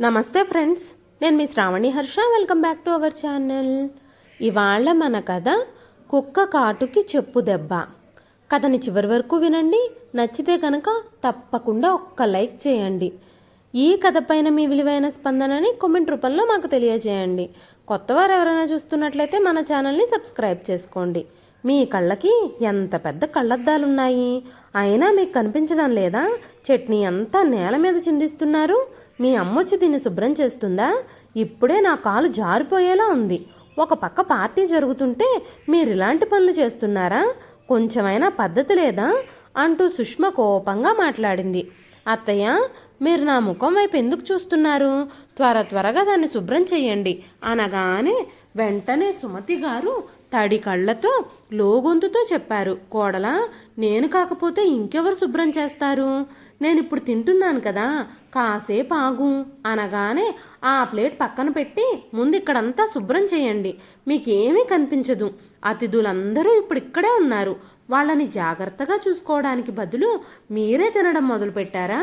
నమస్తే ఫ్రెండ్స్ నేను మీ Sravani Harsha. Welcome back to our channel ఇవాళ మన కథ కుక్క కాటుకి చెప్పు దెబ్బ. కథని చివరి వరకు వినండి. నచ్చితే కనుక తప్పకుండా ఒక్క లైక్ చేయండి. ఈ కథ పైన మీ విలువైన స్పందనని కామెంట్ రూపంలో మాకు తెలియజేయండి. కొత్తవారు ఎవరైనా చూస్తున్నట్లయితే మన ఛానల్ని సబ్స్క్రైబ్ చేసుకోండి. మీ కళ్ళకి ఎంత పెద్ద కళ్ళద్దాలున్నాయి? అయినా మీకు కనిపించడం లేదా? చట్నీ అంతా నేల మీద చిందిస్తున్నారు. మీ అమ్మొచ్చి దీన్ని శుభ్రం చేస్తుందా? ఇప్పుడే నా కాలు జారిపోయేలా ఉంది. ఒక పక్క పార్టీ జరుగుతుంటే మీరు ఇలాంటి పనులు చేస్తున్నారా? కొంచెమైనా పద్ధతి లేదా? అంటూ సుష్మ కోపంగా మాట్లాడింది. అత్తయ్య మీరు నా ముఖం వైపు ఎందుకు చూస్తున్నారు? త్వర త్వరగా దాన్ని శుభ్రం చేయండి అనగానే వెంటనే సుమతి గారు తడి కళ్ళతో లోగొంతుతో చెప్పారు. కోడలా నేను కాకపోతే ఇంకెవరు శుభ్రం చేస్తారు? నేను ఇప్పుడు తింటున్నాను కదా కాసేపు ఆగు అనగానే ఆ ప్లేట్ పక్కన పెట్టి ముందు ఇక్కడంతా శుభ్రం చేయండి. మీకేమీ కనిపించదు. అతిథులందరూ ఇప్పుడు ఇక్కడే ఉన్నారు. వాళ్ళని జాగ్రత్తగా చూసుకోవడానికి బదులు మీరే తినడం మొదలుపెట్టారా?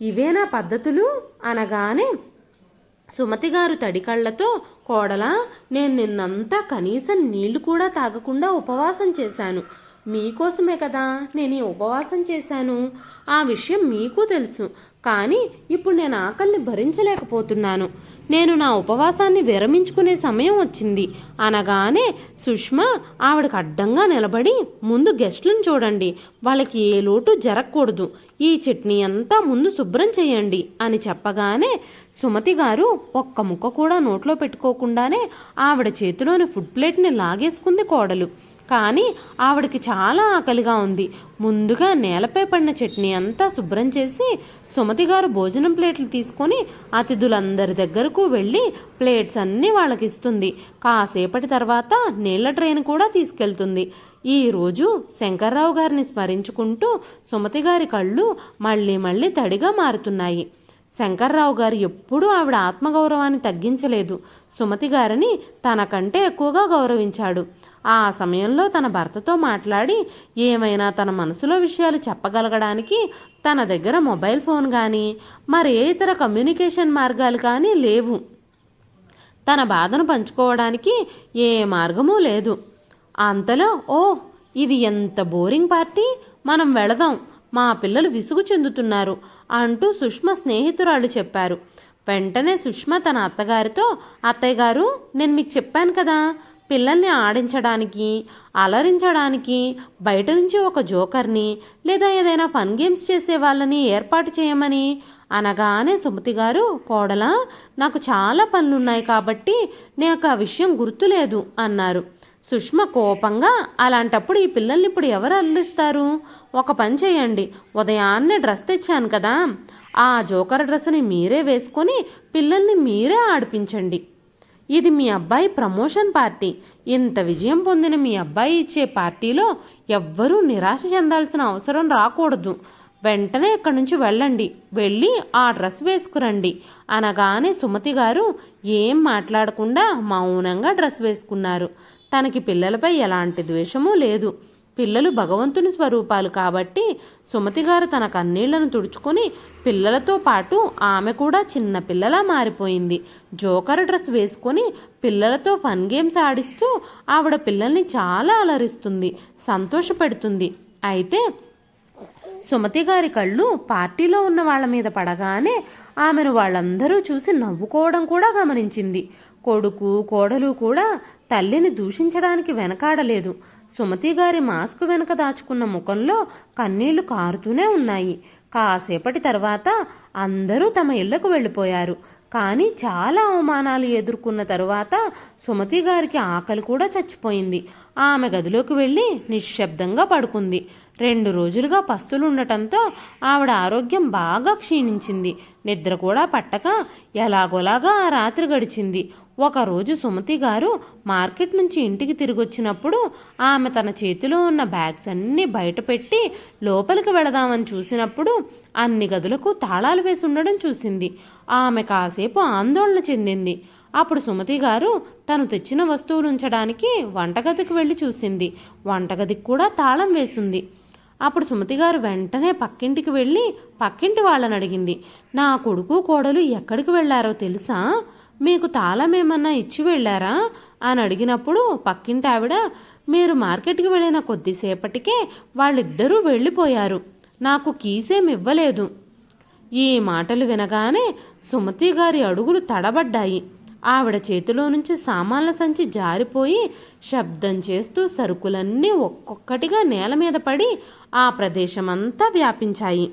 ఇవేనా పద్ధతులు అనగానే సుమతి గారు తడి కళ్ళతో కోడలా నేను నిన్నంతా కనీసం నీళ్ళు కూడా తాగకుండా ఉపవాసం చేశాను. మీకోసమే కదా నేను ఈ ఉపవాసం చేశాను. ఆ విషయం మీకు తెలుసు. కానీ ఇప్పుడు నేను ఆకలిని భరించలేకపోతున్నాను. నేను నా ఉపవాసాన్ని విరమించుకునే సమయం వచ్చింది. అనగానే సుష్మా ఆవిడకు అడ్డంగా నిలబడి ముందు గెస్ట్లను చూడండి. వాళ్ళకి ఏ లోటు జరగకూడదు. ఈ చట్నీ అంతా ముందు శుభ్రం చేయండి అని చెప్పగానే సుమతి గారు ఒక్క ముక్క కూడా నోట్లో పెట్టుకోకుండానే ఆవిడ చేతిలోని ఫుడ్ ప్లేట్ని లాగేసుకుంది కోడలు. కానీ ఆవిడకి చాలా ఆకలిగా ఉంది. ముందుగా నేలపై పడిన చట్నీ అంతా శుభ్రం చేసి సుమతి గారు భోజనం ప్లేట్లు తీసుకొని అతిథులందరి దగ్గరకు వెళ్ళి ప్లేట్స్ అన్నీ వాళ్ళకి ఇస్తుంది కాసేపటి తర్వాత నీళ్ళ ట్రైన్ కూడా తీసుకెళ్తుంది. ఈరోజు శంకర్రావు గారిని స్మరించుకుంటూ సుమతి గారి కళ్ళు మళ్ళీ మళ్ళీ తడిగా మారుతున్నాయి. శంకర్రావు గారు ఎప్పుడూ ఆవిడ ఆత్మగౌరవాన్ని తగ్గించలేదు. సుమతి గారిని తనకంటే ఎక్కువగా గౌరవించాడు. ఆ సమయంలో తన భర్తతో మాట్లాడి ఏమైనా తన మనసులో విషయాలు చెప్పగలగడానికి తన దగ్గర మొబైల్ ఫోన్ కానీ మరే ఇతర కమ్యూనికేషన్ మార్గాలు కానీ లేవు. తన బాధను పంచుకోవడానికి ఏ మార్గమూ లేదు. అంతలో ఓ ఇది ఎంత బోరింగ్ పార్టీ మనం వెళదాం మా పిల్లలు విసుగు చెందుతున్నారు అంటూ సుష్మ స్నేహితురాళ్ళు చెప్పారు. వెంటనే సుష్మ తన అత్తగారితో అత్తయ్య గారు నేను మీకు చెప్పాను కదా పిల్లల్ని ఆడించడానికి అలరించడానికి బయట నుంచి ఒక జోకర్ని లేదా ఏదైనా ఫన్ గేమ్స్ చేసే వాళ్ళని ఏర్పాటు చేయమని అనగానే సుమతి గారు కోడలా నాకు చాలా పనులున్నాయి కాబట్టి నాకు ఆ విషయం గుర్తులేదు అన్నారు. సుష్మ కోపంగా అలాంటప్పుడు ఈ పిల్లల్ని ఇప్పుడు ఎవరు అల్లిస్తారు? ఒక పని చేయండి ఉదయాన్నే డ్రెస్ తెచ్చాను కదా ఆ జోకర్ డ్రెస్ని మీరే వేసుకొని పిల్లల్ని మీరే ఆడిపించండి ఇది మీ అబ్బాయి ప్రమోషన్ పార్టీ. ఇంత విజయం పొందిన మీ అబ్బాయి ఇచ్చే పార్టీలో ఎవ్వరూ నిరాశ చెందాల్సిన అవసరం రాకూడదు. వెంటనే ఇక్కడి నుంచి వెళ్ళండి. వెళ్ళి ఆ డ్రెస్ వేసుకురండి. అనగానే సుమతి గారు ఏం మాట్లాడకుండా మౌనంగా డ్రెస్ వేసుకున్నారు. తనకి పిల్లలపై ఎలాంటి ద్వేషమూ లేదు. పిల్లలు భగవంతుని స్వరూపాలు కాబట్టి సుమతి గారు తన కన్నీళ్ళను తుడుచుకొని పిల్లలతో పాటు ఆమె కూడా చిన్న పిల్లలా మారిపోయింది. జోకర్ డ్రెస్ వేసుకొని పిల్లలతో ఫన్ గేమ్స్ ఆడిస్తూ ఆవిడ పిల్లల్ని చాలా అలరిస్తుంది సంతోషపెడుతుంది. అయితే సుమతి గారి కళ్ళు పార్టీలో ఉన్న వాళ్ళ మీద పడగానే ఆమెను వాళ్ళందరూ చూసి నవ్వుకోవడం కూడా గమనించింది. కొడుకు కోడలు కూడా తల్లిని దూషించడానికి వెనకాడలేదు. సుమతి గారి మాస్క్ వెనుక దాచుకున్న ముఖంలో కన్నీళ్ళు కారుతూనే ఉన్నాయి. కాసేపటి తర్వాత అందరూ తమ ఇళ్ళకు వెళ్ళిపోయారు. కానీ చాలా అవమానాలు ఎదుర్కొన్న తరువాత సుమతి గారికి ఆకలి కూడా చచ్చిపోయింది. ఆమె గదిలోకి వెళ్ళి నిశ్శబ్దంగా పడుకుంది. రెండు రోజులుగా పస్తులు ఉండటంతో ఆవిడ ఆరోగ్యం బాగా క్షీణించింది. నిద్ర కూడా పట్టక ఎలాగోలాగా ఆ రాత్రి గడిచింది. ఒకరోజు సుమతి గారు మార్కెట్ నుంచి ఇంటికి తిరిగొచ్చినప్పుడు ఆమె తన చేతిలో ఉన్న బ్యాగ్స్ అన్నీ బయటపెట్టి లోపలికి వెళదామని చూసినప్పుడు అన్ని గదులకు తాళాలు వేసి ఉండడం చూసింది. ఆమె కాసేపు ఆందోళన చెందింది. అప్పుడు సుమతి గారు తను తెచ్చిన వస్తువులు ఉంచడానికి వంటగదికి వెళ్ళి చూసింది. వంటగదికి కూడా తాళం వేసింది. అప్పుడు సుమతి గారు వెంటనే పక్కింటికి వెళ్ళి పక్కింటి వాళ్ళని అడిగింది. నా కొడుకు కోడలు ఎక్కడికి వెళ్ళారో తెలుసా? మీకు తాళం ఏమన్నా ఇచ్చి వెళ్ళారా? అని అడిగినప్పుడు పక్కింటి ఆవిడ మీరు మార్కెట్కి వెళ్ళిన కొద్దిసేపటికే వాళ్ళిద్దరూ వెళ్ళిపోయారు. నాకు కీసేం ఇవ్వలేదు. ఈ మాటలు వినగానే సుమతి గారి అడుగులు తడబడ్డాయి. ఆవిడ చేతిలో నుంచి సామాన్ల సంచి జారిపోయి శబ్దం చేస్తూ సరుకులన్నీ ఒక్కొక్కటిగా నేల మీద పడి ఆ ప్రదేశమంతా వ్యాపించాయి.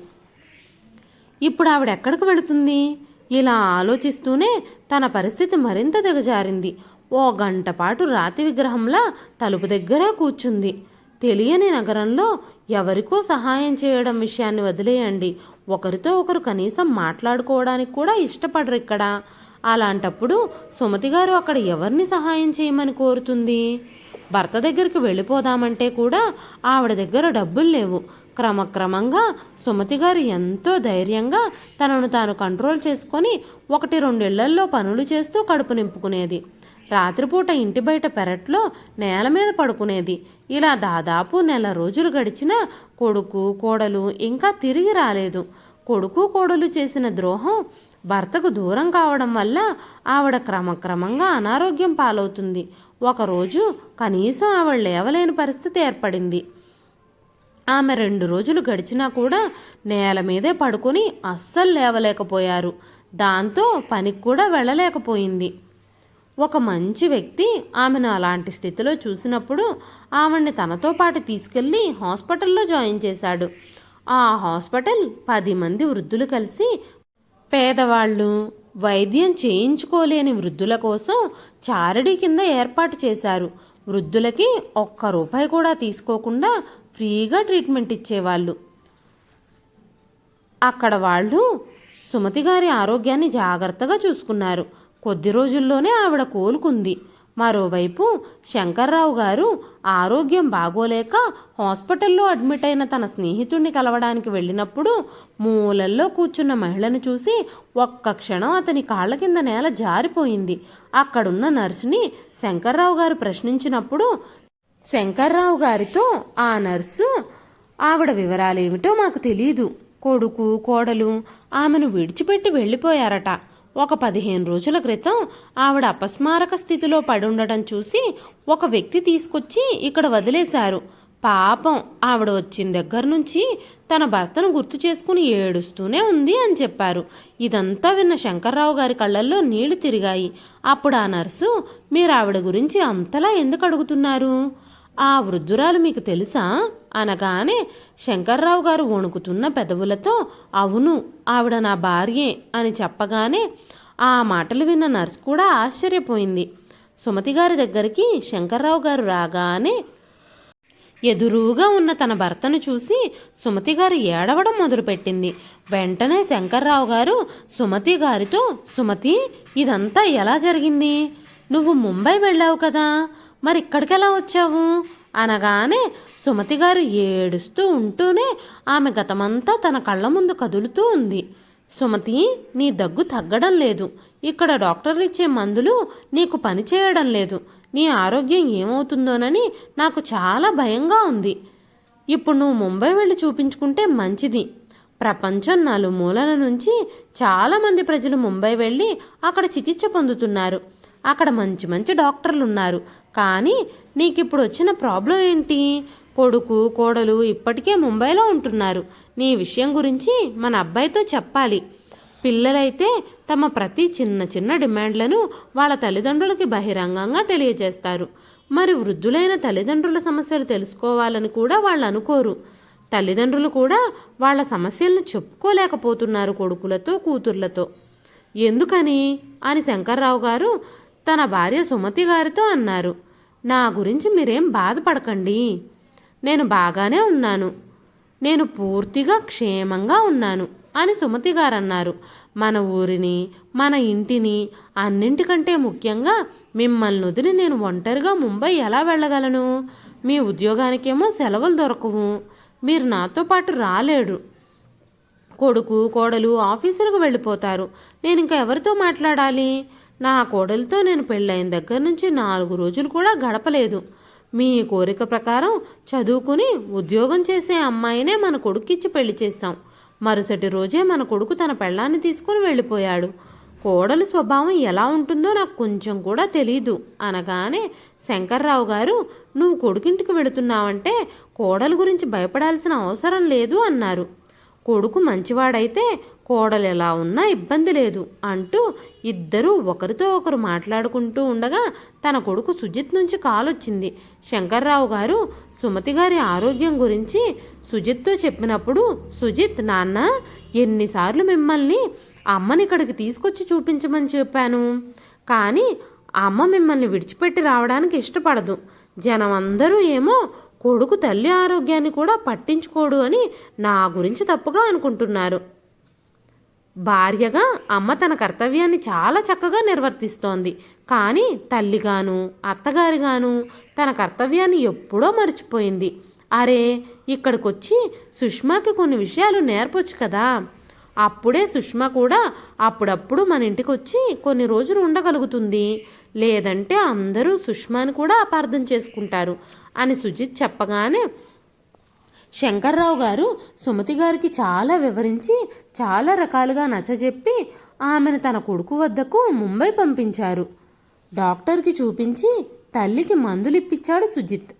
ఇప్పుడు ఆవిడ ఎక్కడికి వెళుతుంది? ఇలా ఆలోచిస్తూనే తన పరిస్థితి మరింత దిగజారింది. ఓ గంటపాటు రాతి విగ్రహంలా తలుపు దగ్గర కూర్చుంది. తెలియని నగరంలో ఎవరికో సహాయం చేయడం విషయాన్ని వదిలేయండి. ఒకరితో ఒకరు కనీసం మాట్లాడుకోవడానికి కూడా ఇష్టపడరు ఇక్కడ. అలాంటప్పుడు సుమతి గారు అక్కడ ఎవరిని సహాయం చేయమని కోరుతుంది? భర్త దగ్గరికి వెళ్ళిపోదామంటే కూడా ఆవిడ దగ్గర డబ్బులు లేవు. క్రమక్రమంగా సుమతి గారు ఎంతో ధైర్యంగా తనను తాను కంట్రోల్ చేసుకొని ఒకటి రెండేళ్ళల్లో పనులు చేస్తూ కడుపు నింపుకునేది. రాత్రిపూట ఇంటి బయట పెరట్లో నేల మీద పడుకునేది. ఇలా దాదాపు నెల రోజులు గడిచినా కొడుకు కోడలు ఇంకా తిరిగి రాలేదు. కొడుకు కోడలు చేసిన ద్రోహం భర్తకు దూరం కావడం వల్ల ఆవిడ క్రమక్రమంగా అనారోగ్యం పాలవుతుంది. ఒకరోజు కనీసం ఆవిడ లేవలేని పరిస్థితి ఏర్పడింది. ఆమె రెండు రోజులు గడిచినా కూడా నేల మీదే పడుకొని అస్సలు లేవలేకపోయారు. దాంతో పనికి కూడా వెళ్ళలేకపోయింది. ఒక మంచి వ్యక్తి ఆమెను అలాంటి స్థితిలో చూసినప్పుడు ఆమెని తనతో పాటు తీసుకెళ్ళి హాస్పిటల్లో జాయిన్ చేశాడు. ఆ హాస్పిటల్ పది మంది వృద్ధులు కలిసి పేదవాళ్ళు వైద్యం చేయించుకోలేని వృద్ధుల కోసం చారడీ కింద ఏర్పాటు చేశారు. వృద్ధులకి ఒక్క రూపాయి కూడా తీసుకోకుండా ఫ్రీగా ట్రీట్మెంట్ ఇచ్చేవాళ్ళు. అక్కడ వాళ్ళు సుమతి గారి ఆరోగ్యాన్ని జాగ్రత్తగా చూసుకున్నారు. కొద్ది రోజుల్లోనే ఆవిడ కోలుకుంది. మరోవైపు శంకర్రావు గారు ఆరోగ్యం బాగోలేక హాస్పిటల్లో అడ్మిట్ అయిన తన స్నేహితుడిని కలవడానికి వెళ్ళినప్పుడు మూలల్లో కూర్చున్న మహిళను చూసి ఒక్క క్షణం అతని కాళ్ళ కింద నేల జారిపోయింది. అక్కడున్న నర్సుని శంకర్రావు గారు ప్రశ్నించినప్పుడు శంకర్రావు గారితో ఆ నర్సు ఆవిడ వివరాలేమిటో మాకు తెలియదు కొడుకు కోడలు ఆమెను విడిచిపెట్టి వెళ్ళిపోయారట. ఒక పదిహేను రోజుల క్రితం ఆవిడ అపస్మారక స్థితిలో పడి ఉండటం చూసి ఒక వ్యక్తి తీసుకొచ్చి ఇక్కడ వదిలేశారు. పాపం ఆవిడ వచ్చిన దగ్గర నుంచి తన భర్తను గుర్తు చేసుకుని ఏడుస్తూనే ఉంది అని చెప్పారు. ఇదంతా విన్న శంకర్రావు గారి కళ్ళల్లో నీళ్ళు తిరిగాయి. అప్పుడు ఆ నర్సు మీరు ఆవిడ గురించి అంతలా ఎందుకు అడుగుతున్నారు? ఆ వృద్ధురాలు మీకు తెలుసా? అనగానే శంకర్రావు గారు వణుకుతున్న పెదవులతో అవును ఆవిడ నా భార్యే అని చెప్పగానే ఆ మాటలు విన్న నర్స్ కూడా ఆశ్చర్యపోయింది. సుమతి గారి దగ్గరికి శంకర్రావు గారు రాగానే ఎదురుగా ఉన్న తన భర్తను చూసి సుమతి గారు ఏడవడం మొదలుపెట్టింది. వెంటనే శంకర్రావు గారు సుమతి గారితో సుమతి ఇదంతా ఎలా జరిగింది? నువ్వు ముంబై వెళ్ళావు కదా? మరి ఇక్కడికి ఎలా వచ్చావు? అనగానే సుమతి గారు ఏడుస్తూ ఉంటూనే ఆమె గతమంతా తన కళ్ళ ముందు కదులుతూ ఉంది. సుమతి నీ దగ్గు తగ్గడం లేదు. ఇక్కడ డాక్టర్లు ఇచ్చే మందులు నీకు పని చేయడం లేదు. నీ ఆరోగ్యం ఏమవుతుందోనని నాకు చాలా భయంగా ఉంది. ఇప్పుడు నువ్వు ముంబై వెళ్ళి చూపించుకుంటే మంచిది. ప్రపంచం నలుమూలల నుంచి చాలామంది ప్రజలు ముంబై వెళ్ళి అక్కడ చికిత్స పొందుతున్నారు. అక్కడ మంచి మంచి డాక్టర్లు ఉన్నారు కానీ నీకు ఇప్పుడు వచ్చిన ప్రాబ్లం ఏంటి? కొడుకు కోడలు ఇప్పటికే ముంబైలో ఉంటున్నారు. నీ విషయం గురించి మన అబ్బాయితో చెప్పాలి. పిల్లలైతే తమ ప్రతి చిన్న చిన్న డిమాండ్లను వాళ్ళ తల్లిదండ్రులకి బహిరంగంగా తెలియజేస్తారు. మరి వృద్ధులైన తల్లిదండ్రుల సమస్యలు తెలుసుకోవాలని కూడా వాళ్ళు అనుకోరు. తల్లిదండ్రులు కూడా వాళ్ళ సమస్యలను చెప్పుకోలేకపోతున్నారు కొడుకులతో కూతుర్లతో. ఎందుకని? అని శంకర్రావు గారు తన భార్య సుమతి గారితో అన్నారు. నా గురించి మీరేం బాధపడకండి. నేను బాగానే ఉన్నాను. నేను పూర్తిగా క్షేమంగా ఉన్నాను అని సుమతి గారు అన్నారు మన ఊరిని మన ఇంటిని అన్నింటికంటే ముఖ్యంగా మిమ్మల్ని వదిలి నేను ఒంటరిగా ముంబై ఎలా వెళ్ళగలను? మీ ఉద్యోగానికేమో సెలవులు దొరకవు. మీరు నాతో పాటు రాలేడు. కొడుకు కోడలు ఆఫీసులకు వెళ్ళిపోతారు. నేను ఇంకా ఎవరితో మాట్లాడాలి? నా కోడలితో నేను పెళ్ళైన దగ్గర నుంచి నాలుగు రోజులు కూడా గడపలేదు. మీ కోరిక ప్రకారం చదువుకుని ఉద్యోగం చేసే అమ్మాయినే మన కొడుకిచ్చి పెళ్ళి చేశాం. మరుసటి రోజే మన కొడుకు తన పెళ్ళాన్ని తీసుకుని వెళ్ళిపోయాడు. కోడలి స్వభావం ఎలా ఉంటుందో నాకు కొంచెం కూడా తెలీదు. అనగానే శంకర్రావు గారు నువ్వు కొడుకింటికి వెళుతున్నావంటే కోడలు గురించి భయపడాల్సిన అవసరం లేదు అన్నారు. కొడుకు మంచివాడైతే కోడలు ఎలా ఉన్నా ఇబ్బంది లేదు అంటూ ఇద్దరూ ఒకరితో ఒకరు మాట్లాడుకుంటూ ఉండగా తన కొడుకు సుజిత్ నుంచి కాలొచ్చింది శంకర్రావు గారు సుమతి గారి ఆరోగ్యం గురించి సుజిత్తో చెప్పినప్పుడు సుజిత్ నాన్న ఎన్నిసార్లు మిమ్మల్ని అమ్మని ఇక్కడికి తీసుకొచ్చి చూపించమని చెప్పాను. కానీ అమ్మ మిమ్మల్ని విడిచిపెట్టి రావడానికి ఇష్టపడదు. జనం అందరూ ఏమో కొడుకు తల్లి ఆరోగ్యాన్ని కూడా పట్టించుకోడు అని నా గురించి తప్పుగా అనుకుంటున్నారు. భార్యగా అమ్మ తన కర్తవ్యాన్ని చాలా చక్కగా నిర్వర్తిస్తోంది. కానీ తల్లిగాను అత్తగారిగాను తన కర్తవ్యాన్ని ఎప్పుడో మర్చిపోయింది. అరే ఇక్కడికొచ్చి సుష్మాకి కొన్ని విషయాలు నేర్పొచ్చు కదా. అప్పుడే సుష్మా కూడా అప్పుడప్పుడు మన ఇంటికి వచ్చి కొన్ని రోజులు ఉండగలుగుతుంది. లేదంటే అందరూ సుష్మాని కూడా అపార్థం చేసుకుంటారు అని సుజిత్ చెప్పగానే శంకర్రావు గారు సుమతి గారికి చాలా వివరించి చాలా రకాలుగా నచ్చజెప్పి ఆమెను తన కొడుకు వద్దకు ముంబై పంపించారు. డాక్టర్కి చూపించి తల్లికి మందులు ఇప్పించాడు సుజిత్.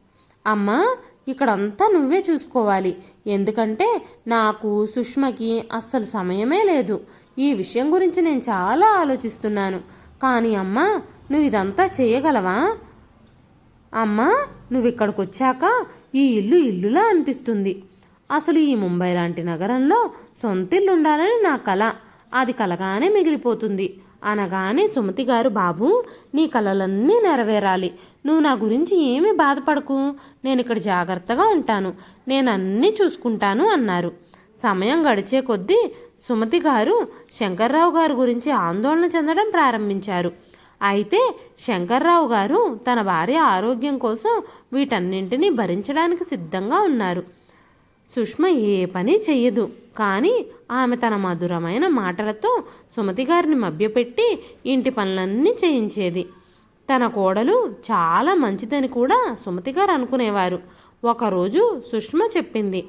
అమ్మా ఇక్కడంతా నువ్వే చూసుకోవాలి. ఎందుకంటే నాకు సుష్మకి అస్సలు సమయమే లేదు. ఈ విషయం గురించి నేను చాలా ఆలోచిస్తున్నాను. కానీ అమ్మా నువ్వు ఇదంతా చేయగలవా? అమ్మా నువ్వు ఇక్కడికి వచ్చాక ఈ ఇల్లు ఇల్లులా అనిపిస్తుంది. అసలు ఈ ముంబై లాంటి నగరంలో సొంతిల్లు ఉండాలని నా కల. అది కలగానే మిగిలిపోతుంది. అనగానే సుమతి గారు బాబు నీ కలలన్నీ నెరవేరాలి. నువ్వు నా గురించి ఏమీ బాధపడకు. నేను ఇక్కడ జాగ్రత్తగా ఉంటాను. నేను అన్నీ చూసుకుంటాను అన్నారు. సమయం గడిచే కొద్దీ సుమతి గారు శంకర్రావు గారి గురించి ఆందోళన చెందడం ప్రారంభించారు. అయితే శంకర్రావు గారు తన భార్య ఆరోగ్యం కోసం వీటన్నింటినీ భరించడానికి సిద్ధంగా ఉన్నారు. సుష్మ ఏ పని చెయ్యదు. కానీ ఆమె తన మధురమైన మాటలతో సుమతి గారిని మభ్యపెట్టి ఇంటి పనులన్నీ చేయించేది. తన కోడలు చాలా మంచిదని కూడా సుమతి గారు అనుకునేవారు. ఒకరోజు సుష్మ చెప్పింది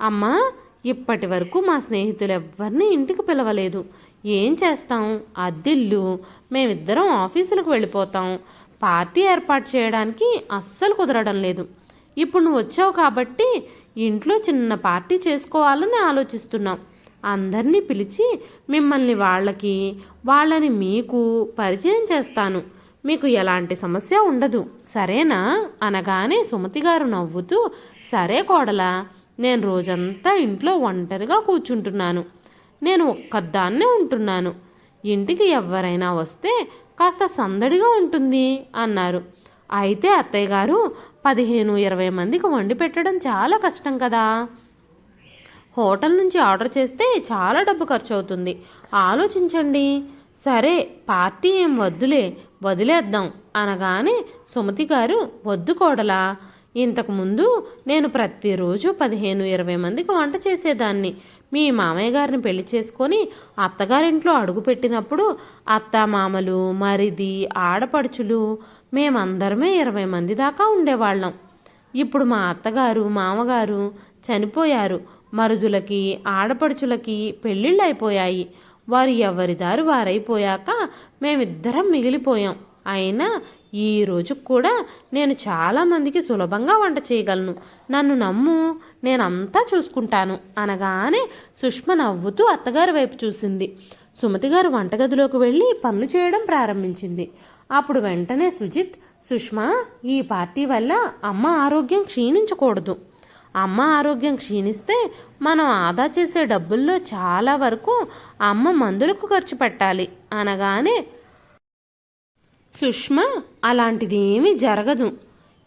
అమ్మా ఇప్పటి వరకు మా స్నేహితులు ఎవ్వరిని ఇంటికి పిలవలేదు. ఏం చేస్తాం? అద్దిల్లు. మేమిద్దరం ఆఫీసులకు వెళ్ళిపోతాం. పార్టీ ఏర్పాటు చేయడానికి అస్సలు కుదరడం లేదు. ఇప్పుడు నువ్వు వచ్చావు కాబట్టి ఇంట్లో చిన్న పార్టీ చేసుకోవాలని ఆలోచిస్తున్నాం. అందరినీ పిలిచి మిమ్మల్ని వాళ్ళకి వాళ్ళని మీకు పరిచయం చేస్తాను. మీకు ఎలాంటి సమస్య ఉండదు. సరేనా? అనగానే సుమతి గారు నవ్వుతూ సరే కోడలా నేను రోజంతా ఇంట్లో ఒంటరిగా కూర్చుంటున్నాను. నేను ఒక్కదాన్నే ఉంటున్నాను. ఇంటికి ఎవరైనా వస్తే కాస్త సందడిగా ఉంటుంది అన్నారు. అయితే అత్తయ్య గారు పదిహేను ఇరవై మందికి వండి పెట్టడం చాలా కష్టం కదా. హోటల్ నుంచి ఆర్డర్ చేస్తే చాలా డబ్బు ఖర్చు అవుతుంది ఆలోచించండి. సరే పార్టీ ఏం వద్దులే వదిలేద్దాం అనగానే సుమతి గారు వద్దు కోడలా ఇంతకుముందు నేను ప్రతిరోజు పదిహేను ఇరవై మందికి వంట చేసేదాన్ని. మీ మామయ్య గారిని పెళ్ళి చేసుకొని అత్తగారింట్లో అడుగుపెట్టినప్పుడు అత్త మామలు మరిది ఆడపడుచులు మేమందరమే ఇరవై మంది దాకా ఉండేవాళ్ళం. ఇప్పుడు మా అత్తగారు మామగారు చనిపోయారు. మరుదులకి ఆడపడుచులకి పెళ్ళిళ్ళు అయిపోయాయి. వారు ఎవరి దారి వారైపోయాక మేమిద్దరం మిగిలిపోయాం. అయినా ఈ రోజు కూడా నేను చాలామందికి సులభంగా వంట చేయగలను. నన్ను నమ్ము నేనంతా చూసుకుంటాను అనగానే సుష్మ నవ్వుతూ అత్తగారి వైపు చూసింది. సుమతి గారు వంటగదిలోకి వెళ్ళి పనులు చేయడం ప్రారంభించింది. అప్పుడు వెంటనే సుజిత్ సుష్మ ఈ పార్టీ వల్ల అమ్మ ఆరోగ్యం క్షీణించకూడదు. అమ్మ ఆరోగ్యం క్షీణిస్తే మనం ఆదా చేసే డబ్బుల్లో చాలా వరకు అమ్మ మందులకు ఖర్చు పెట్టాలి అనగానే సుష్మ అలాంటిదేమీ జరగదు.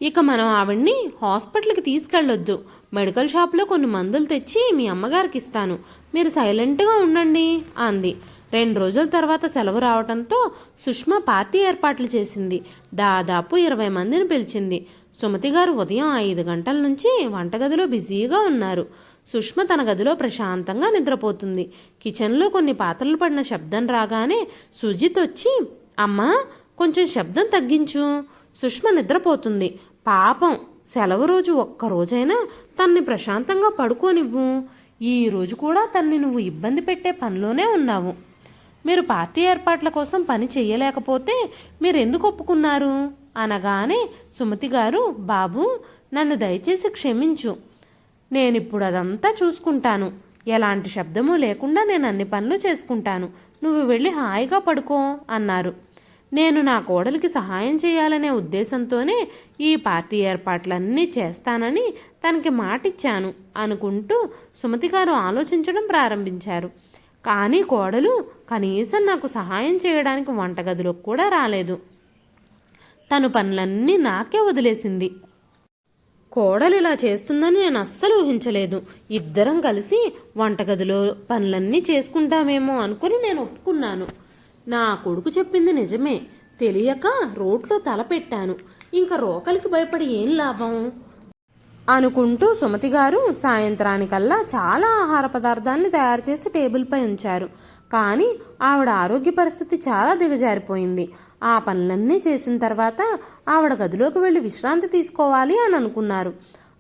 ఇక మనం ఆవిడ్ని హాస్పిటల్కి తీసుకెళ్ళొద్దు. మెడికల్ షాప్లో కొన్ని మందులు తెచ్చి మీ అమ్మగారికి ఇస్తాను మీరు సైలెంట్గా ఉండండి అంది. రెండు రోజుల తర్వాత సెలవు రావడంతో సుష్మ పార్టీ ఏర్పాట్లు చేసింది. దాదాపు ఇరవై మందిని పిలిచింది. సుమతి గారు ఉదయం ఐదు గంటల నుంచి వంటగదిలో బిజీగా ఉన్నారు. సుష్మ తన గదిలో ప్రశాంతంగా నిద్రపోతుంది. కిచెన్లో కొన్ని పాత్రలు పడిన శబ్దం రాగానే సుజిత్ వచ్చి అమ్మా కొంచెం శబ్దం తగ్గించు. సుష్మ నిద్రపోతుంది. పాపం సెలవు రోజు ఒక్క రోజైనా తన్ని ప్రశాంతంగా పడుకోనివ్వు. ఈ రోజు కూడా తన్ని నువ్వు ఇబ్బంది పెట్టే పనిలోనే ఉన్నావు. మీరు పార్టీ ఏర్పాట్ల కోసం పని చేయలేకపోతే మీరు ఎందుకు ఒప్పుకున్నారు? అనగానే సుమతి గారు బాబు నన్ను దయచేసి క్షమించు. నేనిప్పుడు అదంతా చూసుకుంటాను. ఎలాంటి శబ్దము లేకుండా నేను అన్ని పనులు చేసుకుంటాను. నువ్వు వెళ్ళి హాయిగా పడుకో అన్నారు. నేను నా కోడలికి సహాయం చేయాలనే ఉద్దేశంతోనే ఈ పార్టీ ఏర్పాట్లన్నీ చేస్తానని తనకి మాటిచ్చాను అనుకుంటూ సుమతి గారు ఆలోచించడం ప్రారంభించారు. కానీ కోడలు కనీసం నాకు సహాయం చేయడానికి వంటగదిలోకి కూడా రాలేదు. తను పనులన్నీ నాకే వదిలేసింది. కోడలు ఇలా చేస్తుందని నేను అస్సలు ఊహించలేదు. ఇద్దరం కలిసి వంటగదిలో పనులన్నీ చేసుకుంటామేమో అనుకుని నేను ఒప్పుకున్నాను. నా కొడుకు చెప్పింది నిజమే. తెలియక రోడ్లో తలపెట్టాను ఇంకా రోకలికి భయపడి ఏం లాభం? అనుకుంటూ సుమతి గారు సాయంత్రానికల్లా చాలా ఆహార పదార్థాన్ని తయారు చేసి టేబుల్పై ఉంచారు. కానీ ఆవిడ ఆరోగ్య పరిస్థితి చాలా దిగజారిపోయింది. ఆ పనులన్నీ చేసిన తర్వాత ఆవిడ గదిలోకి వెళ్ళి విశ్రాంతి తీసుకోవాలి అని అనుకున్నారు.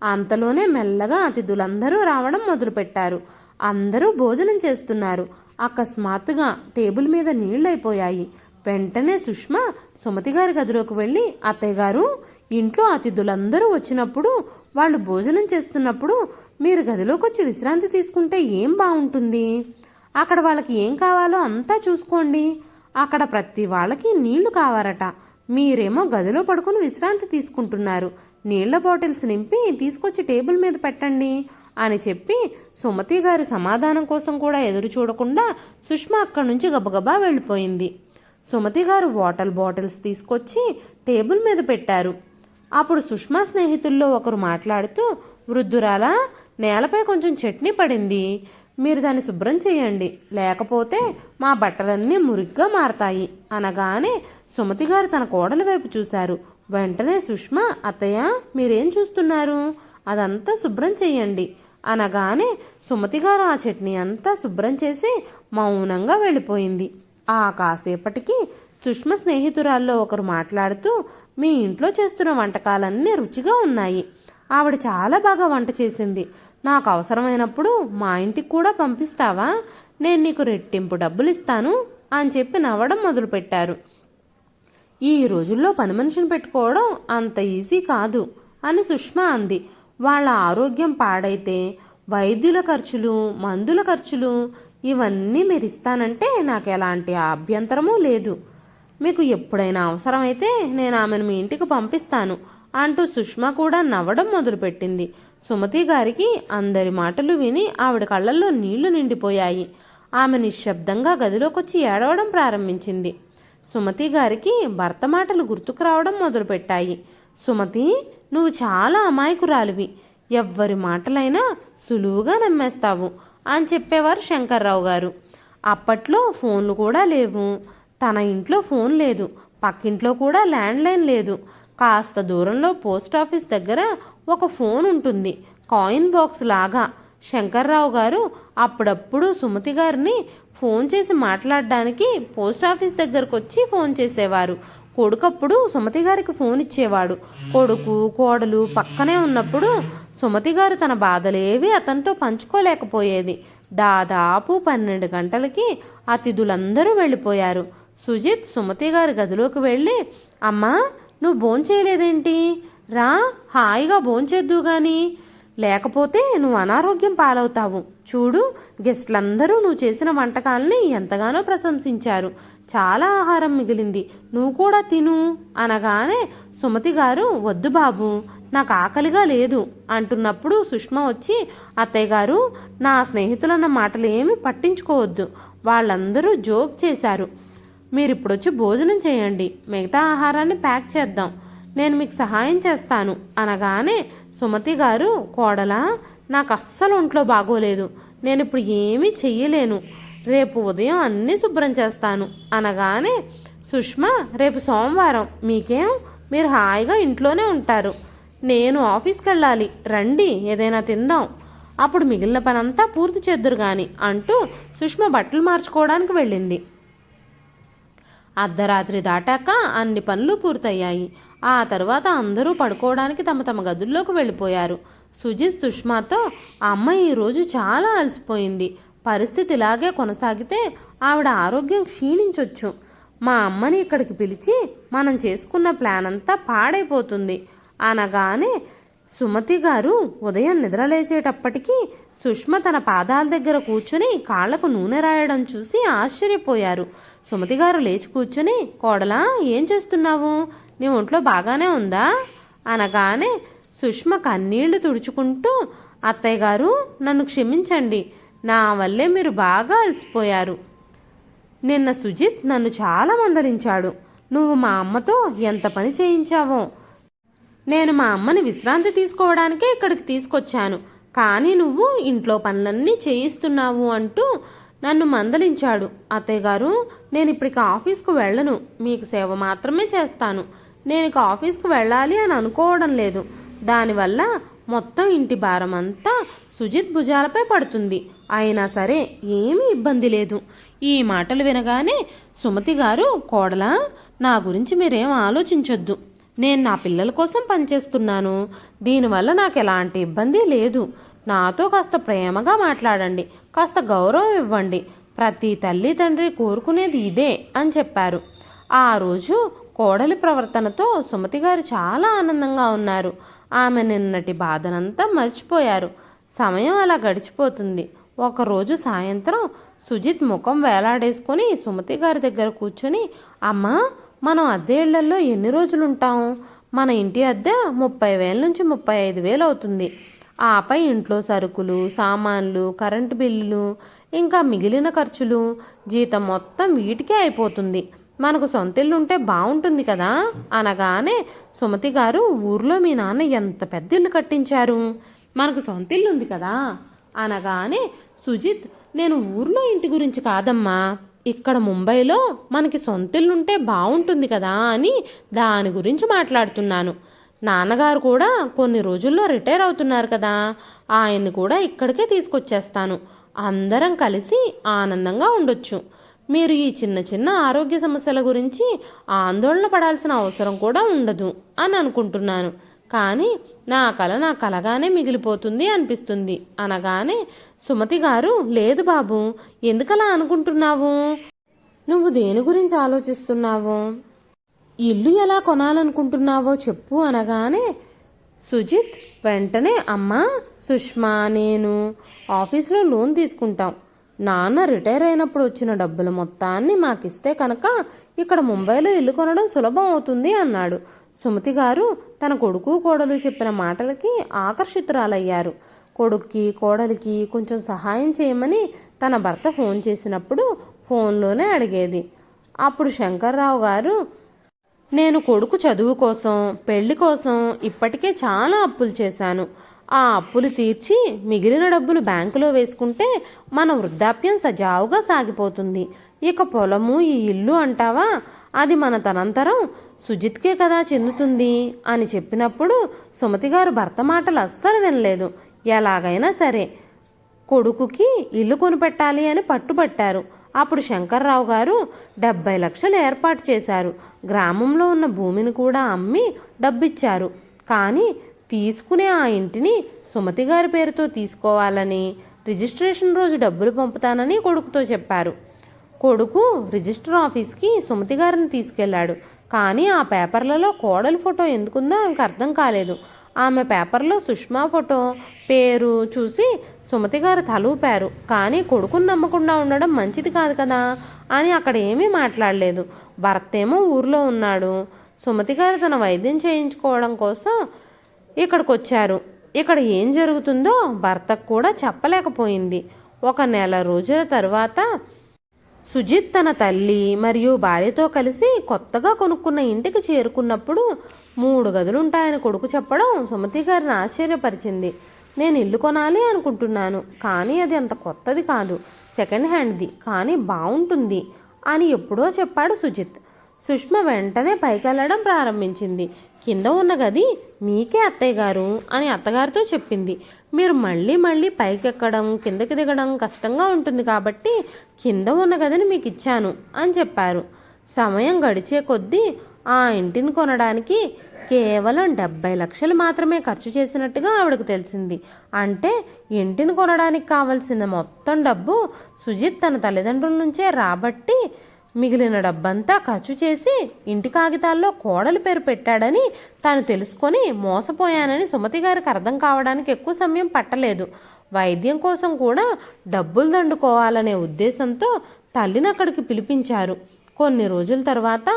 అంతలోనే మెల్లగా అతిథులందరూ రావడం మొదలుపెట్టారు. అందరూ భోజనం చేస్తున్నారు. అకస్మాత్తుగా టేబుల్ మీద నీళ్ళైపోయాయి వెంటనే సుష్మ సుమతి గారి గదిలోకి వెళ్ళి అత్తయ్య గారు ఇంట్లో అతిథులందరూ వచ్చినప్పుడు వాళ్ళు భోజనం చేస్తున్నప్పుడు మీరు గదిలోకి వచ్చి విశ్రాంతి తీసుకుంటే ఏం బాగుంటుంది అక్కడ వాళ్ళకి ఏం కావాలో అంతా చూసుకోండి. అక్కడ ప్రతి వాళ్ళకి నీళ్ళు కావారట. మీరేమో గదిలో పడుకుని విశ్రాంతి తీసుకుంటున్నారు. నీళ్ళ బాటిల్స్ నింపి తీసుకొచ్చి టేబుల్ మీద పెట్టండి. అని చెప్పి సుమతి గారి సమాధానం కోసం కూడా ఎదురు చూడకుండా సుష్మ అక్కడి నుంచి గబగబా వెళ్ళిపోయింది. సుమతి గారు వాటర్ బాటిల్స్ తీసుకొచ్చి టేబుల్ మీద పెట్టారు. అప్పుడు సుష్మా స్నేహితుల్లో ఒకరు మాట్లాడుతూ వృద్ధురాలా నేలపై కొంచెం చట్నీ పడింది. మీరు దాన్ని శుభ్రం చేయండి. లేకపోతే మా బట్టలన్నీ మురిగ్గా మారతాయి అనగానే సుమతి గారు తన కోడల వైపు చూశారు. వెంటనే సుష్మ అత్తయ్య మీరేం చూస్తున్నారు? అదంతా శుభ్రం చేయండి. అనగానే సుమతి గారు ఆ చట్నీ అంతా శుభ్రం చేసి మౌనంగా వెళ్ళిపోయింది. ఆ కాసేపటికి సుష్మ స్నేహితురాల్లో ఒకరు మాట్లాడుతూ మీ ఇంట్లో చేస్తున్న వంటకాలన్నీ రుచిగా ఉన్నాయి. ఆవిడ చాలా బాగా వంట చేసింది. నాకు అవసరమైనప్పుడు మా ఇంటికి కూడా పంపిస్తావా? నేను నీకు రెట్టింపు డబ్బులు ఇస్తాను అని చెప్పి నవ్వడం మొదలుపెట్టారు. ఈ రోజుల్లో పని మనిషిని పెట్టుకోవడం అంత ఈజీ కాదు అని సుష్మా అంది. వాళ్ళ ఆరోగ్యం పాడైతే వైద్యుల ఖర్చులు మందుల ఖర్చులు ఇవన్నీ మీరు ఇస్తానంటే నాకు ఎలాంటి అభ్యంతరమూ లేదు. మీకు ఎప్పుడైనా అవసరమైతే నేను ఆమెను మీ ఇంటికి పంపిస్తాను అంటూ సుష్మా కూడా నవ్వడం మొదలుపెట్టింది. సుమతి గారికి అందరి మాటలు విని ఆవిడ కళ్ళల్లో నీళ్ళు నిండిపోయాయి. ఆమె నిశ్శబ్దంగా గదిలోకొచ్చి ఏడవడం ప్రారంభించింది. సుమతి గారికి భర్త మాటలు గుర్తుకు రావడం మొదలుపెట్టాయి. సుమతి నువ్వు చాలా అమాయకురాలివి. ఎవ్వరి మాటలైనా సులువుగా నమ్మేస్తావు అని చెప్పేవారు శంకర్రావు గారు. అప్పట్లో ఫోన్లు కూడా లేవు. తన ఇంట్లో ఫోన్ లేదు. పక్కింట్లో కూడా ల్యాండ్లైన్ లేదు. కాస్త దూరంలో పోస్ట్ ఆఫీస్ దగ్గర ఒక ఫోన్ ఉంటుంది. కాయిన్ బాక్స్ లాగా. శంకర్రావు గారు అప్పుడప్పుడు సుమతి గారిని ఫోన్ చేసి మాట్లాడడానికి పోస్ట్ ఆఫీస్ దగ్గరకు వచ్చి ఫోన్ చేసేవారు. కొడుకప్పుడు సుమతి గారికి ఫోన్ ఇచ్చేవాడు. కొడుకు కోడలు పక్కనే ఉన్నప్పుడు సుమతి గారు తన బాధలేవి అతనితో పంచుకోలేకపోయేది. దాదాపు పన్నెండు గంటలకి అతిథులందరూ వెళ్ళిపోయారు. సుజిత్ సుమతి గారి గదిలోకి వెళ్ళి అమ్మా నువ్వు భోంచేయలేదేంటి రా హాయిగా భోంచేద్దు గాని. లేకపోతే నువ్వు అనారోగ్యం పాలవుతావు. చూడు గెస్ట్లందరూ నువ్వు చేసిన వంటకాలని ఎంతగానో ప్రశంసించారు. చాలా ఆహారం మిగిలింది. నువ్వు కూడా తిను అనగానే సుమతి గారు వద్దు బాబు నాకు ఆకలిగా లేదు అంటున్నప్పుడు సుష్మ వచ్చి అత్తయ్య గారు నా స్నేహితులన్న మాటలు ఏమి పట్టించుకోవద్దు. వాళ్ళందరూ జోక్ చేశారు. మీరు ఇప్పుడొచ్చి భోజనం చేయండి. మిగతా ఆహారాన్ని ప్యాక్ చేద్దాం. నేను మీకు సహాయం చేస్తాను అనగానే సుమతి గారు కోడలా నాకు అస్సలు ఒంట్లో బాగోలేదు. నేను ఇప్పుడు ఏమీ చెయ్యలేను. రేపు ఉదయం అన్నీ శుభ్రం చేస్తాను. అనగానే సుష్మా రేపు సోమవారం. మీకేం? మీరు హాయిగా ఇంట్లోనే ఉంటారు. నేను ఆఫీస్కి వెళ్ళాలి రండి ఏదైనా తిందాం. అప్పుడు మిగిలిన పనంతా పూర్తి చేద్దురు గాని అంటూ సుష్మ బట్టలు మార్చుకోవడానికి వెళ్ళింది. అర్ధరాత్రి దాటాక అన్ని పనులు పూర్తయ్యాయి. ఆ తర్వాత అందరూ పడుకోవడానికి తమ తమ గదుల్లోకి వెళ్ళిపోయారు. సుజిత్ సుష్మాతో ఆ అమ్మాయి ఈరోజు చాలా అలసిపోయింది. పరిస్థితి ఇలాగే కొనసాగితే ఆవిడ ఆరోగ్యం క్షీణించొచ్చు. మా అమ్మని ఇక్కడికి పిలిచి మనం చేసుకున్న ప్లాన్ అంతా పాడైపోతుంది. అనగానే సుమతి గారు ఉదయం నిద్రలేచేటప్పటికీ సుష్మ తన పాదాల దగ్గర కూర్చుని కాళ్ళకు నూనె రాయడం చూసి ఆశ్చర్యపోయారు. సుమతి గారు లేచి కూర్చుని కోడలా ఏం చేస్తున్నావు? నీ ఒంట్లో బాగానే ఉందా? అనగానే సుష్మ కన్నీళ్ళు తుడుచుకుంటూ అత్తయ్య గారు నన్ను క్షమించండి. నా వల్లే మీరు బాగా అలసిపోయారు. నిన్న సుజిత్ నన్ను చాలా మందలించాడు. నువ్వు మా అమ్మతో ఎంత పని చేయించావో? నేను మా అమ్మని విశ్రాంతి తీసుకోవడానికే ఇక్కడికి తీసుకొచ్చాను. కానీ నువ్వు ఇంట్లో పనులన్నీ చేయిస్తున్నావు అంటూ నన్ను మందలించాడు. అత్తయ్య గారు నేను ఇప్పటికి ఆఫీస్కు వెళ్ళను. మీకు సేవ మాత్రమే చేస్తాను. నేను ఇక ఆఫీస్కు వెళ్ళాలి అని అనుకోవడం లేదు. దానివల్ల మొత్తం ఇంటి భారం అంతా సుజిత్ భుజాలపై పడుతుంది. అయినా సరే ఏమీ ఇబ్బంది లేదు. ఈ మాటలు వినగానే సుమతి గారు కోడలా నా గురించి మీరేం ఆలోచించొద్దు. నేను నా పిల్లల కోసం పనిచేస్తున్నాను. దీనివల్ల నాకు ఎలాంటి ఇబ్బంది లేదు. నాతో కాస్త ప్రేమగా మాట్లాడండి. కాస్త గౌరవం ఇవ్వండి. ప్రతి తల్లి తండ్రి కోరుకునేది ఇదే అని చెప్పారు. ఆ రోజు కోడలి ప్రవర్తనతో సుమతి గారు చాలా ఆనందంగా ఉన్నారు. ఆమె నిన్నటి బాధనంతా మర్చిపోయారు. సమయం అలా గడిచిపోతుంది. ఒకరోజు సాయంత్రం సుజిత్ ముఖం వేలాడేసుకొని సుమతి గారి దగ్గర కూర్చొని అమ్మా మనం అద్దె ఇళ్ళలో ఎన్ని రోజులు ఉంటాం మన ఇంటి అద్దె ముప్పై వేల నుంచి ముప్పై ఐదు వేలు అవుతుంది. ఆపై ఇంట్లో సరుకులు సామాన్లు కరెంటు బిల్లులు ఇంకా మిగిలిన ఖర్చులు జీతం మొత్తం వీటికే అయిపోతుంది. మనకు సొంత ఇల్లు ఉంటే బాగుంటుంది కదా? అనగానే సుమతి గారు ఊర్లో మీ నాన్న ఎంత పెద్ద ఇల్లు కట్టించారు? మనకు సొంత ఇల్లు ఉంది కదా? అనగానే సుజిత్ నేను ఊర్లో ఇంటి గురించి కాదమ్మా. ఇక్కడ ముంబైలో మనకి సొంతిల్లుంటే బాగుంటుంది కదా అని దాని గురించి మాట్లాడుతున్నాను. నాన్నగారు కూడా కొన్ని రోజుల్లో రిటైర్ అవుతున్నారు కదా ఆయన్ని కూడా ఇక్కడికే తీసుకొచ్చేస్తాను. అందరం కలిసి ఆనందంగా ఉండొచ్చు. మీరు ఈ చిన్న చిన్న ఆరోగ్య సమస్యల గురించి ఆందోళన పడాల్సిన అవసరం కూడా ఉండదు అని అనుకుంటున్నాను. కానీ నా కల నా కలగానే మిగిలిపోతుంది అనిపిస్తుంది. అనగానే సుమతి గారు లేదు బాబు ఎందుకలా అనుకుంటున్నావు? నువ్వు దేని గురించి ఆలోచిస్తున్నావు? ఇల్లు ఎలా కొనాలనుకుంటున్నావో చెప్పు అనగానే సుజిత్ వెంటనే అమ్మా సుష్మా నేను ఆఫీస్లో లోన్ తీసుకుంటాం. నాన్న రిటైర్ అయినప్పుడు వచ్చిన డబ్బుల మొత్తాన్ని మాకిస్తే కనుక ఇక్కడ ముంబైలో ఇల్లు కొనడం సులభం అవుతుంది అన్నాడు. సుమతి గారు తన కొడుకు కోడలు చెప్పిన మాటలకి ఆకర్షితురాలయ్యారు. కొడుక్కి కోడలికి కొంచెం సహాయం చేయమని తన భర్త ఫోన్ చేసినప్పుడు ఫోన్లోనే అడిగేది. అప్పుడు శంకర్రావు గారు నేను కొడుకు చదువు కోసం పెళ్ళి కోసం ఇప్పటికే చాలా అప్పులు చేశాను. ఆ అప్పులు తీర్చి మిగిలిన డబ్బులు బ్యాంకులో వేసుకుంటే మన వృద్ధాప్యం సజావుగా సాగిపోతుంది. ఇక పొలము ఈ ఇల్లు అంటావా? అది మన తనంతరం సుజిత్కే కదా చెందుతుంది అని చెప్పినప్పుడు సుమతి గారు భర్త మాటలు అస్సలు వినలేదు. ఎలాగైనా సరే కొడుకుకి ఇల్లు కొనిపెట్టాలి అని పట్టుబట్టారు. అప్పుడు శంకర్రావు గారు డెబ్బై లక్షలు ఏర్పాటు చేశారు. గ్రామంలో ఉన్న భూమిని కూడా అమ్మి డబ్బిచ్చారు. కానీ తీసుకునే ఆ ఇంటిని సుమతి గారి పేరుతో తీసుకోవాలని రిజిస్ట్రేషన్ రోజు డబ్బులు పంపుతానని కొడుకుతో చెప్పారు. కొడుకు రిజిస్టర్ ఆఫీస్కి సుమతి గారిని తీసుకెళ్ళాడు. కానీ ఆ పేపర్లలో కోడలి ఫోటో ఎందుకుందో ఆమెకు అర్థం కాలేదు. ఆమె పేపర్లో సుష్మా ఫోటో పేరు చూసి సుమతి గారు తలూపారు కానీ కొడుకుని నమ్మకుండా ఉండడం మంచిది కాదు కదా అని అక్కడ ఏమీ మాట్లాడలేదు. భర్తేమో ఊర్లో ఉన్నాడు. సుమతి గారు తన వైద్యం చేయించుకోవడం కోసం ఇక్కడికి వచ్చారు ఇక్కడ ఏం జరుగుతుందో భర్తకు కూడా చెప్పలేకపోయింది. ఒక నెల రోజుల తర్వాత సుజిత్ తన తల్లి మరియు భార్యతో కలిసి కొత్తగా కొనుక్కున్న ఇంటికి చేరుకున్నప్పుడు మూడు గదులుంటాయని కొడుకు చెప్పడం సుమతి గారిని ఆశ్చర్యపరిచింది. నేను ఇల్లు కొనాలి అనుకుంటున్నాను కానీ అది అంత కొత్తది కాదు. సెకండ్ హ్యాండ్ది కానీ బాగుంటుంది అని ఎప్పుడో చెప్పాడు సుజిత్. సుష్మ వెంటనే పైకెళ్ళడం ప్రారంభించింది. కింద ఉన్న గది మీకే అత్తయ్య గారు అని అత్తగారితో చెప్పింది. మీరు మళ్ళీ మళ్ళీ పైకెక్కడం కిందకి దిగడం కష్టంగా ఉంటుంది కాబట్టి కింద ఉన్న గదిని మీకు ఇచ్చాను అని చెప్పారు. సమయం గడిచే కొద్దీ ఆ ఇంటిని కొనడానికి కేవలం డెబ్బై లక్షలు మాత్రమే ఖర్చు చేసినట్టుగా ఆవిడకు తెలిసింది. అంటే ఇంటిని కొనడానికి కావలసిన మొత్తం డబ్బు సుజిత్ తన తల్లిదండ్రుల నుంచే రాబట్టి మిగిలిన డబ్బంతా ఖర్చు చేసి ఇంటి కాగితాల్లో కోడలు పేరు పెట్టాడని తాను తెలుసుకొని మోసపోయానని సుమతి గారికి అర్థం కావడానికి ఎక్కువ సమయం పట్టలేదు. వైద్యం కోసం కూడా డబ్బులు దండుకోవాలనే ఉద్దేశంతో తల్లిని అక్కడికి పిలిపించారు. కొన్ని రోజుల తర్వాత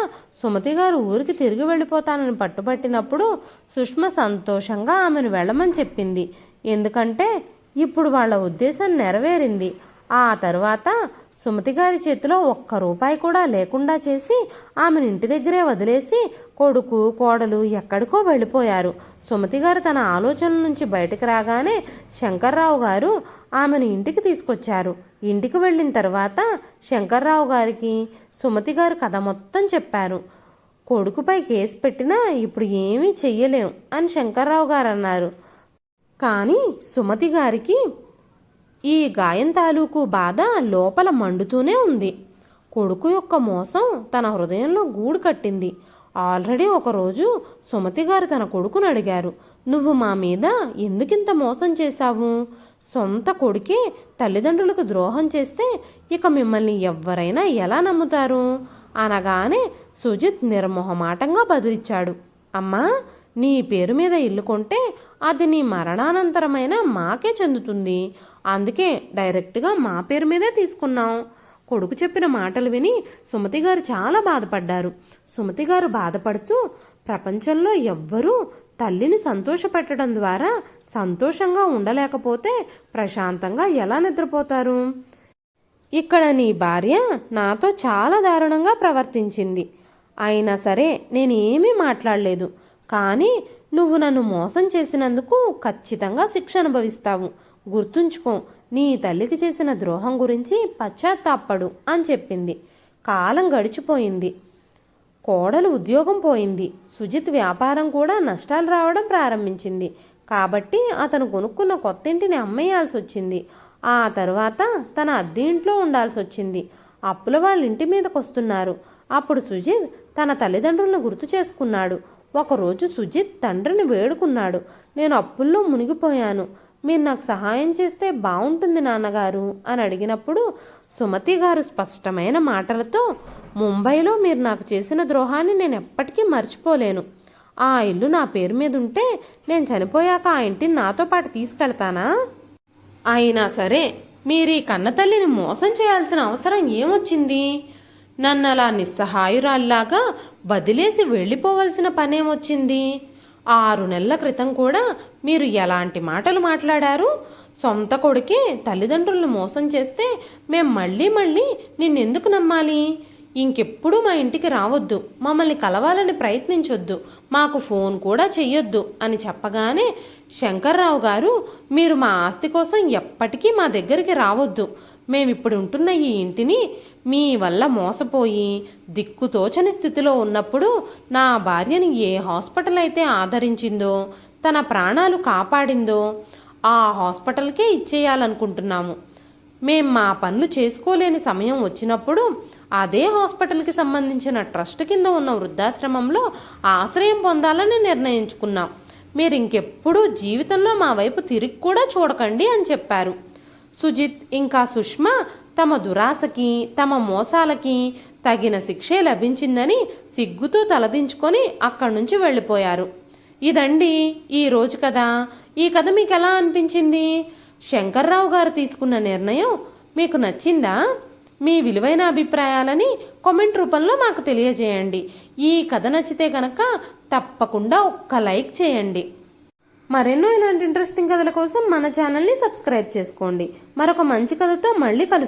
సుమతి గారు ఊరికి తిరిగి వెళ్ళిపోతానని పట్టుబట్టినప్పుడు సుష్మ సంతోషంగా ఆమెను వెళ్ళమని చెప్పింది. ఎందుకంటే ఇప్పుడు వాళ్ళ ఉద్దేశం నెరవేరింది. ఆ తర్వాత సుమతి గారి చేతిలో ఒక్క రూపాయి కూడా లేకుండా చేసి ఆమెను ఇంటి దగ్గరే వదిలేసి కొడుకు కోడలు ఎక్కడికో వెళ్ళిపోయారు. సుమతి గారు తన ఆలోచనల నుంచి బయటకు రాగానే శంకర్రావు గారు ఆమెను ఇంటికి తీసుకొచ్చారు. ఇంటికి వెళ్ళిన తర్వాత శంకర్రావు గారికి సుమతి గారు కథ మొత్తం చెప్పారు. కొడుకుపై కేసు పెట్టినా ఇప్పుడు ఏమీ చెయ్యలేం అని శంకర్రావు గారు అన్నారు. కానీ సుమతి గారికి ఈ గాయం తాలూకు బాధ లోపల మండుతూనే ఉంది. కొడుకు యొక్క మోసం తన హృదయంలో గూడు కట్టింది. ఆల్రెడీ ఒకరోజు సుమతి గారు తన కొడుకును అడిగారు నువ్వు మా మీద ఎందుకింత మోసం చేశావు? సొంత కొడుకే తల్లిదండ్రులకు ద్రోహం చేస్తే ఇక మిమ్మల్ని ఎవ్వరైనా ఎలా నమ్ముతారు? అనగానే సుజిత్ నిర్మోహమాటంగా బదిలిచ్చాడు. అమ్మా నీ పేరు మీద ఇల్లు కొంటే అది నీ మరణానంతరమైన మాకే చెందుతుంది. అందుకే డైరెక్ట్గా మా పేరు మీదే తీసుకున్నాం. కొడుకు చెప్పిన మాటలు విని సుమతి గారు చాలా బాధపడ్డారు. సుమతి గారు బాధపడుతూ ప్రపంచంలో ఎవ్వరూ తల్లిని సంతోషపెట్టడం ద్వారా సంతోషంగా ఉండలేకపోతే ప్రశాంతంగా ఎలా నిద్రపోతారు? ఇక్కడ నీ భార్య నాతో చాలా దారుణంగా ప్రవర్తించింది. అయినా సరే నేనేమీ మాట్లాడలేదు. కానీ నువ్వు నన్ను మోసం చేసినందుకు ఖచ్చితంగా శిక్ష అనుభవిస్తావు. గుర్తుంచుకో నీ తల్లికి చేసిన ద్రోహం గురించి పశ్చాత్తాపడు అని చెప్పింది. కాలం గడిచిపోయింది. కోడలు ఉద్యోగం పోయింది. సుజిత్ వ్యాపారం కూడా నష్టాలు రావడం ప్రారంభించింది. కాబట్టి అతను కొనుక్కున్న కొత్త ఇంటిని అమ్మేయాల్సి వచ్చింది ఆ తర్వాత తన అద్దె ఇంట్లో ఉండాల్సి వచ్చింది అప్పుల వాళ్ళ ఇంటి మీదకొస్తున్నారు. అప్పుడు సుజిత్ తన తల్లిదండ్రులను గుర్తు చేసుకున్నాడు. ఒకరోజు సుజిత్ తండ్రిని వేడుకున్నాడు. నేను అప్పుల్లో మునిగిపోయాను. మీరు నాకు సహాయం చేస్తే బాగుంటుంది నాన్నగారు అని అడిగినప్పుడు సుమతి గారు స్పష్టమైన మాటలతో ముంబైలో మీరు నాకు చేసిన ద్రోహాన్ని నేను ఎప్పటికీ మర్చిపోలేను. ఆ ఇల్లు నా పేరు మీద ఉంటే నేను చనిపోయాక ఆ ఇంటిని నాతో పాటు తీసుకెళ్తానా? అయినా సరే మీరు ఈ కన్నతల్లిని మోసం చేయాల్సిన అవసరం ఏమొచ్చింది? నన్ను అలా నిస్సహాయురాల్లాగా వదిలేసి వెళ్ళిపోవలసిన పనేమొచ్చింది? ఆరు నెలల క్రితం కూడా మీరు ఎలాంటి మాటలు మాట్లాడారు? సొంత కొడుకే తల్లిదండ్రులను మోసం చేస్తే మేం మళ్ళీ మళ్ళీ నిన్నెందుకు నమ్మాలి? ఇంకెప్పుడు మా ఇంటికి రావద్దు మమ్మల్ని కలవాలని ప్రయత్నించొద్దు మాకు ఫోన్ కూడా చెయ్యొద్దు అని చెప్పగానే శంకర్రావు గారు మీరు మా ఆస్తి కోసం ఎప్పటికీ మా దగ్గరికి రావద్దు మేమిప్పుడు ఉంటున్న ఈ ఇంటిని మీ వల్ల మోసపోయి దిక్కుతోచని స్థితిలో ఉన్నప్పుడు నా భార్యని ఏ హాస్పిటల్ అయితే ఆదరించిందో తన ప్రాణాలు కాపాడిందో ఆ హాస్పిటల్కే ఇచ్చేయాలనుకుంటున్నాము. మేం మా పనులు చేసుకోలేని సమయం వచ్చినప్పుడు అదే హాస్పిటల్కి సంబంధించిన ట్రస్ట్ కింద ఉన్న వృద్ధాశ్రమంలో ఆశ్రయం పొందాలని నిర్ణయించుకున్నాం. మీరు ఇంకెప్పుడూ జీవితంలో మా వైపు తిరిగి కూడా చూడకండి అని చెప్పారు. సుజిత్ ఇంకా సుష్మ తమ దురాశకి తమ మోసాలకి తగిన శిక్షే లభించిందని సిగ్గుతూ తలదించుకొని అక్కడి నుంచి వెళ్ళిపోయారు. ఇదండి ఈ రోజు కథ. ఈ కథ మీకు ఎలా అనిపించింది? శంకర్రావు గారు తీసుకున్న నిర్ణయం మీకు నచ్చిందా? మీ విలువైన అభిప్రాయాలని కామెంట్ రూపంలో మాకు తెలియజేయండి. ఈ కథ నచ్చితే కనుక తప్పకుండా ఒక్క లైక్ చేయండి. మరెన్నో ఇలాంటి ఇంట్రెస్టింగ్ కథల కోసం మన ఛానల్ని సబ్స్క్రైబ్ చేసుకోండి. మరొక మంచి కథతో మళ్ళీ కలుసు